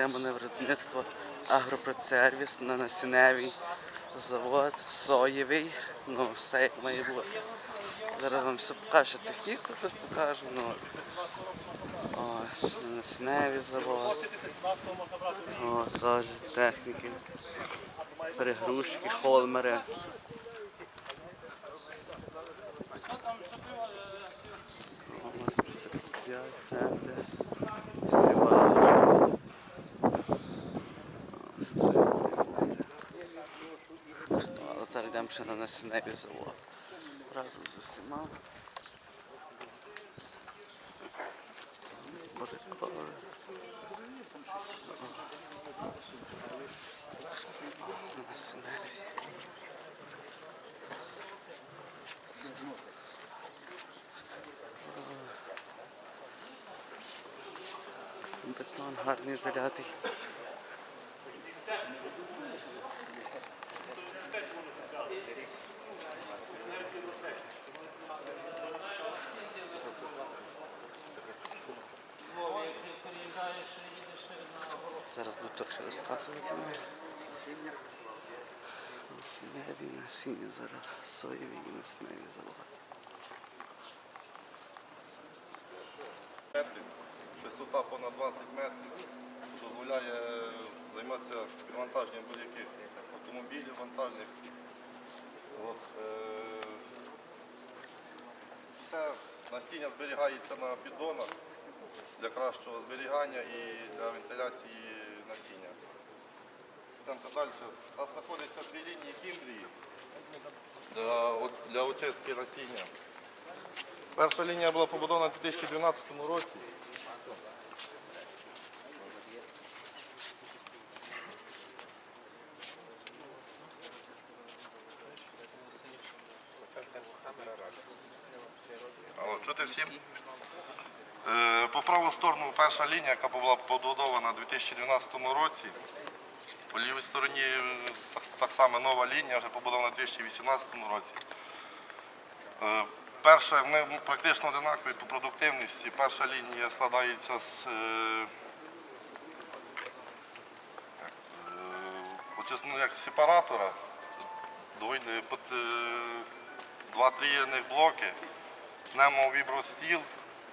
йдемо на виробництво агропроцервіс на насінневий завод, соєвий, ну все як має бути. Зараз вам все покажу, техніку тут покажу. Ну, ось, на насінневий завод. О, теж техніки. Перегрузчики, холмери. Ось 35, фенди, сівалочки. Ось це. Зараз йдемо ще на насінневий завод. Разом з усіма. Бетон гарний зарядий. Зараз буду трохи розказувати вам. Насінневі насіння зараз соєві і насінневі заводи. метрів, висота понад 20 метрів, що дозволяє займатися підвантаженням будь-яких автомобілів вантажних. Е, все насіння зберігається на піддонах для кращого зберігання і для вентиляції насіння. Йдемо далі. У нас знаходяться дві лінії кімбрії для, от- для очистки насіння. Перша лінія була побудована у 2012 році. Алло, чути всім? По праву сторону перша лінія, яка була побудована у 2012 році. По лівій стороні е, так, так само нова лінія, вже побудована у 2018 році. Е, Перша, ми практично одинакові по продуктивності. Перша лінія складається з е, ну, як сепаратора, два трієрних блоки, пневмовібростіл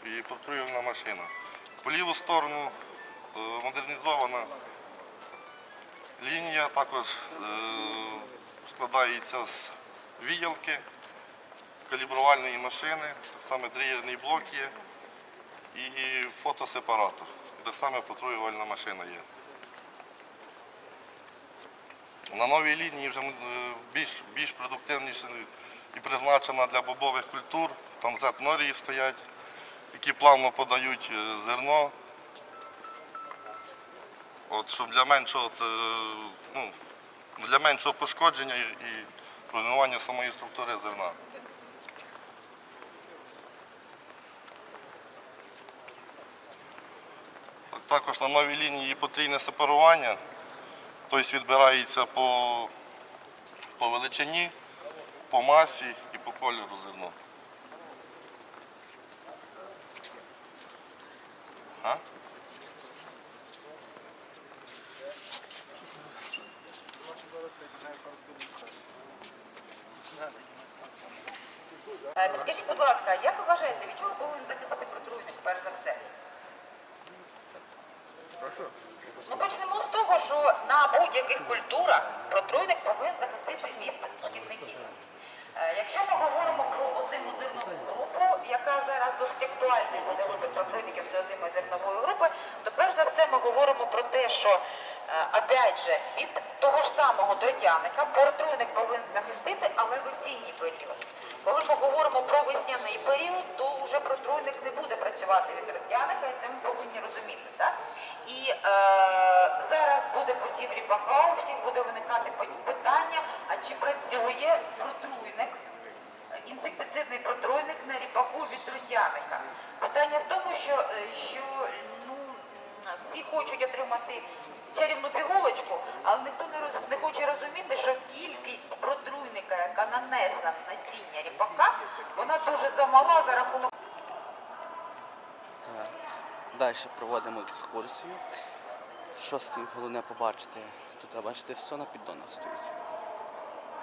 і протруювальна машина. По ліву сторону е, модернізована лінія, також е, складається з віялки калібрувальної машини, так само дрієрний блок є і фотосепаратор. Так само патруювальна машина є. На новій лінії вже е, більш, більш продуктивніше і призначена для бобових культур. Там зет-норії стоять, які плавно подають е, зерно. От, щоб для меншого, е, ну, для меншого пошкодження і руйнування самої структури зерна. Також на новій лінії потрійне сепарування, тобто відбирається по, по величині, по масі і по кольору зерно. А? Е, Підкажіть, будь ласка, як ви вважаєте, від чого повинен захистити протруйність, перш за все? Ну, почнемо з того, що на будь-яких культурах протруйник повинен захистити від шкідників. Е, Якщо ми говоримо про озиму зернову яка зараз досить актуальна буде групи протруйників для озимої зернової групи, то перш за все ми говоримо про те, що е, опять же від того ж самого дротяника протруйник повинен захистити, але в осінній період. Коли ми говоримо про весняний період, то вже протруйник не буде працювати від дротяника, і це ми повинні розуміти. Так? І е, зараз буде посів ріпака, у всіх буде виникати питання, а чи працює протруйник, інсектицидний протруйник на ріпаку від трудяника. Питання в тому, що, е, що ну, всі хочуть отримати чарівну пігулочку, але ніхто не, роз, не хоче розуміти, що кількість протруйника, яка нанесена на насіння ріпака, вона дуже замала за рахунок Так. Далі проводимо екскурсію. Що тим головне побачити? Тут, бачите, все на піддонах стоїть.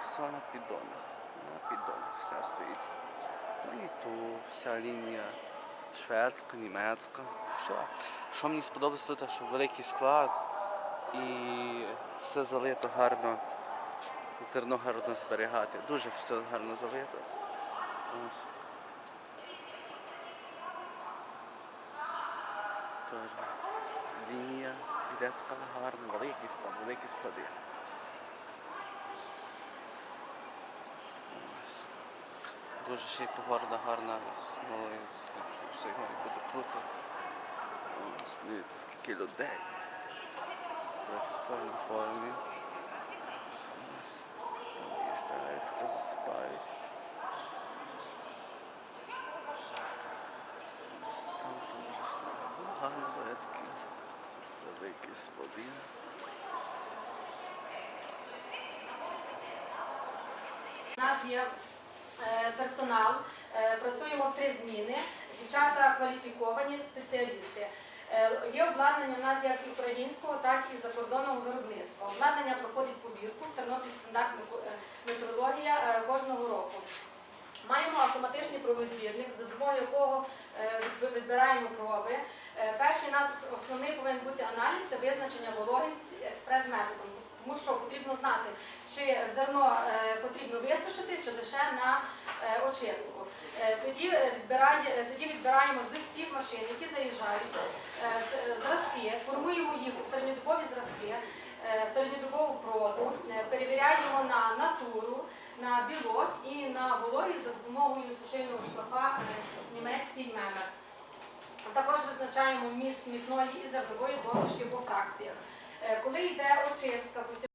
Все на піддонах. На піддонах все стоїть. Ну і тут вся лінія шведська, німецька. Все. Що мені сподобалось тут, що великий склад і все залито гарно. Зерно гарно зберігати. Дуже все гарно залито. Ось. Теж лінія йде така гарна, великий склад, великі склади. Дуже ще й погода гарна, ну, і все має бути круто. Ось, Дивіться, скільки людей. В повній формі. Ось. Там виїжджають, хто засипають. Ось Там дуже все гарно, але такі великі склади. У нас є е, персонал, е, працюємо в три зміни. Дівчата кваліфіковані спеціалісти. Е, Є обладнання у нас як українського, так і закордонного виробництва. Обладнання проходить побірку в Тернопіль стандарт е, метрологія е, кожного року. Маємо автоматичний пробивбірник, за допомогою якого е, відбираємо проби. Е, Перший нас основний повинен бути аналіз це визначення вологість експрес-методом, тому що потрібно знати, чи зерно е, потрібно висушити, чи лише на е, очистку. Е, Тоді, відбирає, тоді відбираємо з всіх машин, які заїжджають, зразки, формуємо їх у середньодобові зразки, середньодобову пробу, перевіряємо на натуру, на білок і на вологість за допомогою сушильного шлафа німецький мемер. Також визначаємо вміст смітної і зернової дорожки по фракціях. Е, Коли йде очистка,